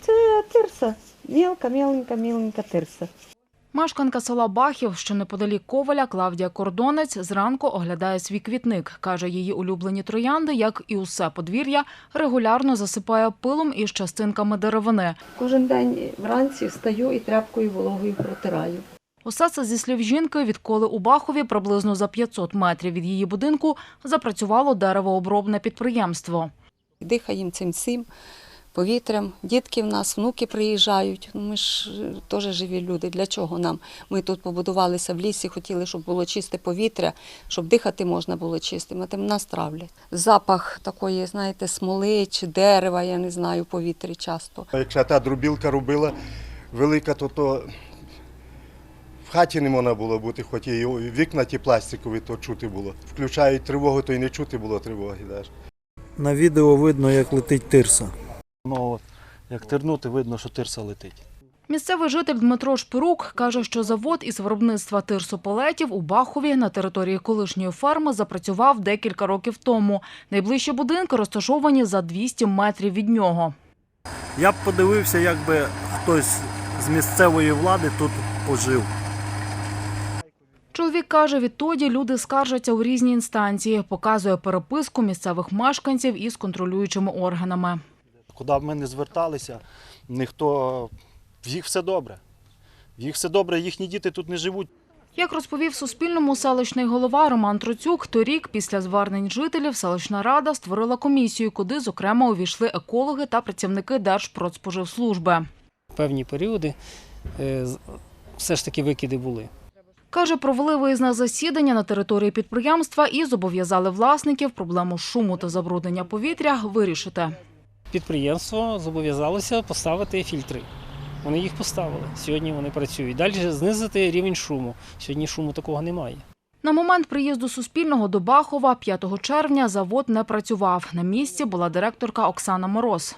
Це тирса. Мілка, міленька, міленька тирса. Мешканка села Бахів, що неподалік Коваля, Клавдія Кордонець, зранку оглядає свій квітник. Каже, її улюблені троянди, як і усе подвір'я, регулярно засипає пилом із частинками деревини. Кожен день вранці встаю і тряпкою вологою протираю. Усе це зі слів жінки, відколи у Бахові, приблизно за 500 метрів від її будинку, запрацювало деревообробне підприємство. Дихаємо цим всім повітрям. Дітки в нас, внуки приїжджають. Ну, ми ж е, теж живі люди. Для чого нам? Ми тут побудувалися в лісі, хотіли, щоб було чисте повітря, щоб дихати можна було чистим, а тим нас травлять. Запах такої, знаєте, смоли чи дерева, я не знаю, повітрі часто. Якщо та дробілка робила велика, то, то в хаті не можна було бути, хоч і вікна ті пластикові, то чути було. Включають тривогу, то й не чути було тривоги. Даже. На відео видно, як летить тирса. Ну, от, як тернути, видно, що тирса летить. Місцевий житель Дмитро Шпирук каже, що завод із виробництва тирсополетів у Бахові на території колишньої ферми запрацював декілька років тому. Найближчі будинки розташовані за 200 метрів від нього. Я б подивився, якби хтось з місцевої влади тут пожив. Чоловік каже, відтоді люди скаржаться у різні інстанції, показує переписку місцевих мешканців із контролюючими органами. Куди б ми не зверталися, ніхто в їх все добре. В їх все добре, їхні діти тут не живуть. Як розповів Суспільному селищний голова Роман Троцюк, торік після звернень жителів селищна рада створила комісію, куди, зокрема, увійшли екологи та працівники Держпродспоживслужби. певні періоди е, все ж таки викиди були. Каже, провели виїзне засідання на території підприємства і зобов'язали власників проблему шуму та забруднення повітря вирішити. Підприємство зобов'язалося поставити фільтри. Вони їх поставили. Сьогодні вони працюють. Далі знизити рівень шуму. Сьогодні шуму такого немає. На момент приїзду Суспільного до Бахова 5 червня завод не працював. На місці була директорка Оксана Мороз.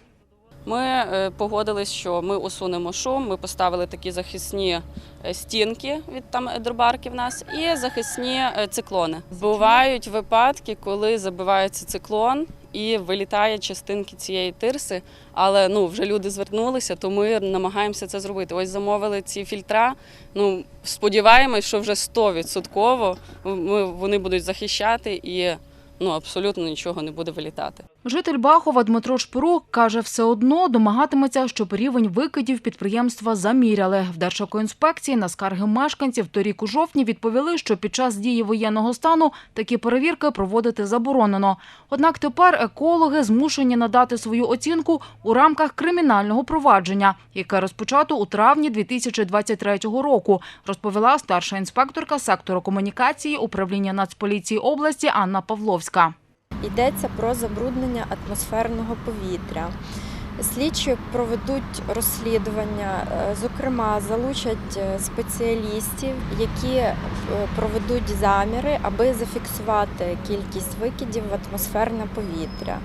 Ми е, погодились, що ми усунемо шум. Ми поставили такі захисні е, стінки від там дробарки в нас і захисні е, циклони. Бувають випадки, коли забивається циклон і вилітає частинки цієї тирси. Але ну вже люди звернулися, то ми намагаємося це зробити. Ось замовили ці фільтра. Ну сподіваємось, що вже 100% вони будуть захищати і ну абсолютно нічого не буде вилітати. Житель Бахова Дмитро Шпирук каже, все одно домагатиметься, щоб рівень викидів підприємства заміряли. В Держекоінспекції на скарги мешканців торік у жовтні відповіли, що під час дії воєнного стану такі перевірки проводити заборонено. Однак тепер екологи змушені надати свою оцінку у рамках кримінального провадження, яке розпочато у травні 2023 року, розповіла старша інспекторка сектору комунікації управління Нацполіції області Анна Павловська. Йдеться про забруднення атмосферного повітря. Слідчі проведуть розслідування, е, зокрема, залучать е, спеціалістів, які е, проведуть заміри, аби зафіксувати кількість викидів в атмосферне повітря.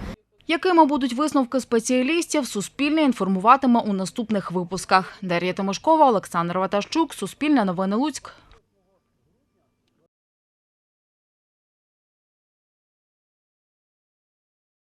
Якими будуть висновки спеціалістів, Суспільне інформуватиме у наступних випусках. Дар'я Тимошкова, Олександр Ватащук, Суспільне новини Луцьк.